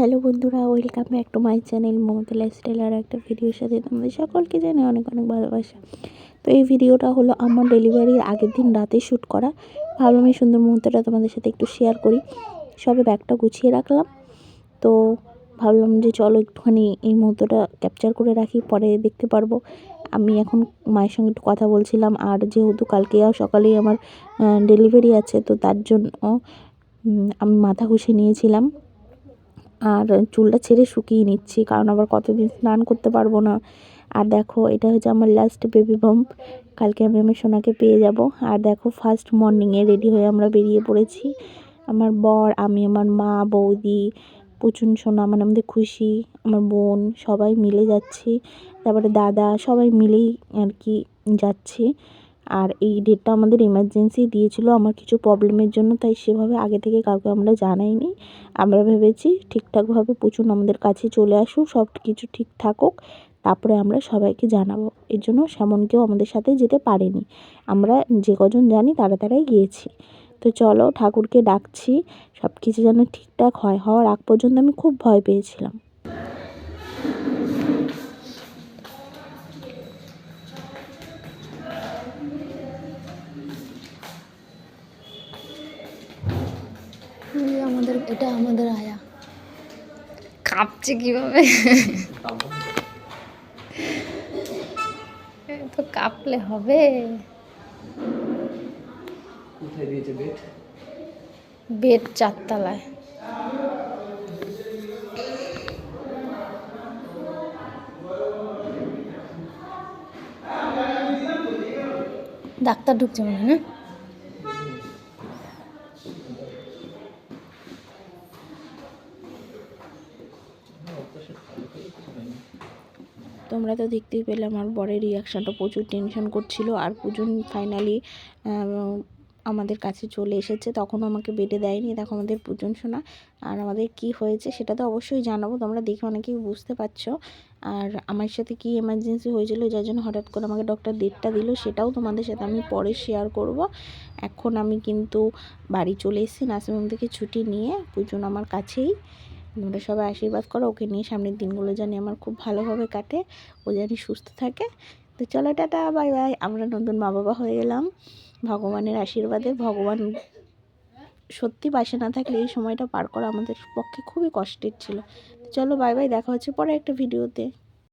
Hello বন্ধুরা, welcome back to my channel Mamata lifestyle আর একটা ভিডিওর সাথে তোমাদের সকলকে জানি অনেক অনেক ভালোবাসা। তো এই ভিডিওটা হলো আমার ডেলিভারির আগের দিন রাতে শ্যুট করা। ভাবলাম এই সুন্দর মুহূর্তটা তোমাদের সাথে একটু শেয়ার করি। সবে ব্যাগটা গুছিয়ে রাখলাম। তো ভাবলাম যে চলো একটুখানি এই মুহূর্তটা ক্যাপচার করে রাখি, পরে দেখতে পারব। আমি এখন মায়ের সঙ্গে একটু কথা বলছিলাম, আর যেহেতু কালকে সকালেই আমার ডেলিভারি আছে, তো তার জন্য আমি মাথা ঘষে নিয়েছিলাম। আর চুলটা ছেড়ে শুকিয়ে নিচ্ছি, কারণ আবার কতদিন স্নান করতে পারব না। আর দেখো, এটা হচ্ছে আমার লাস্ট বেবি বাম্প কালকে আমি আমার সোনাকে পেয়ে যাব। আর দেখো ফার্স্ট মর্নিংয়ে রেডি হয়ে আমরা বেরিয়ে পড়েছি। আমার বর, আমি আমার মা, বৌদি, পুচুন, সোনা মানে আমাদের খুশি, আমার বোন, সবাই মিলে যাচ্ছি। তারপরে দাদা, সবাই মিলেই আর কি যাচ্ছি। আর এই ডেটটা আমাদের এমার্জেন্সি দিয়েছিল, আমার কিছু প্রবলেমের জন্য, তাই সেভাবে আগে থেকে কাউকে আমরা জানাইনি। আমরা ভেবেছি ঠিকঠাকভাবে প্রচুর আমাদের কাছে চলে আসুক সব কিছু ঠিক থাকুক, তারপরে আমরা সবাইকে জানাব। এর জন্য সেমনকেও আমাদের সাথে যেতে পারেনি। আমরা যে কজন জানি তারা তারাই গিয়েছি। তো চলো ঠাকুরকে ডাকছি সব কিছু যেন ঠিকঠাক হয়। হওয়ার আগ পর্যন্ত আমি খুব ভয় পেয়েছিলাম। আমাদের এটা আমাদের আয়া। কাঁপছে কীভাবে? তো কাঁপলে হবে। Bed bed চারতলায়। ডাক্তার ঢুকছে মনে হয় না? তোমরা তো দেখতেই পেলে আমার বরের রিয়াকশানটা প্রচুর টেনশন করছিল আর পুজো ফাইনালি আমাদের কাছে চলে এসেছে। তখনও আমাকে বেডে দেয়নি। দেখো আমাদের পূজন শোনা আর আমাদের কি হয়েছে সেটা তো অবশ্যই জানাব। তোমরা দেখে অনেকেই বুঝতে পারছ। আর আমার সাথে কি এমার্জেন্সি হয়েছিল, যার জন্য হঠাৎ করে আমাকে ডক্টর ডেটটা দিল, সেটাও তোমাদের সাথে আমি পরে শেয়ার করব। এখন আমি কিন্তু বাড়ি চলে এসেছি, নার্সিংহোম থেকে ছুটি নিয়ে পুজন আমার কাছেই। তোমরা সবাই আশীর্বাদ করো, ওকে নিয়ে সামনের দিনগুলো জানি আমার খুব ভালোভাবে কাটে, ও জানি সুস্থ থাকে। তো চলো, টাটা, বাই বাই। আমরা নতুন মা বাবা হয়ে গেলাম। ভগবানের আশীর্বাদে, ভগবান সত্যি পাশে না থাকলে এই সময়টা পার করা আমাদের পক্ষে খুবই কষ্টের ছিল। চলো, বাই বাই। দেখা হচ্ছে পরে একটা ভিডিওতে।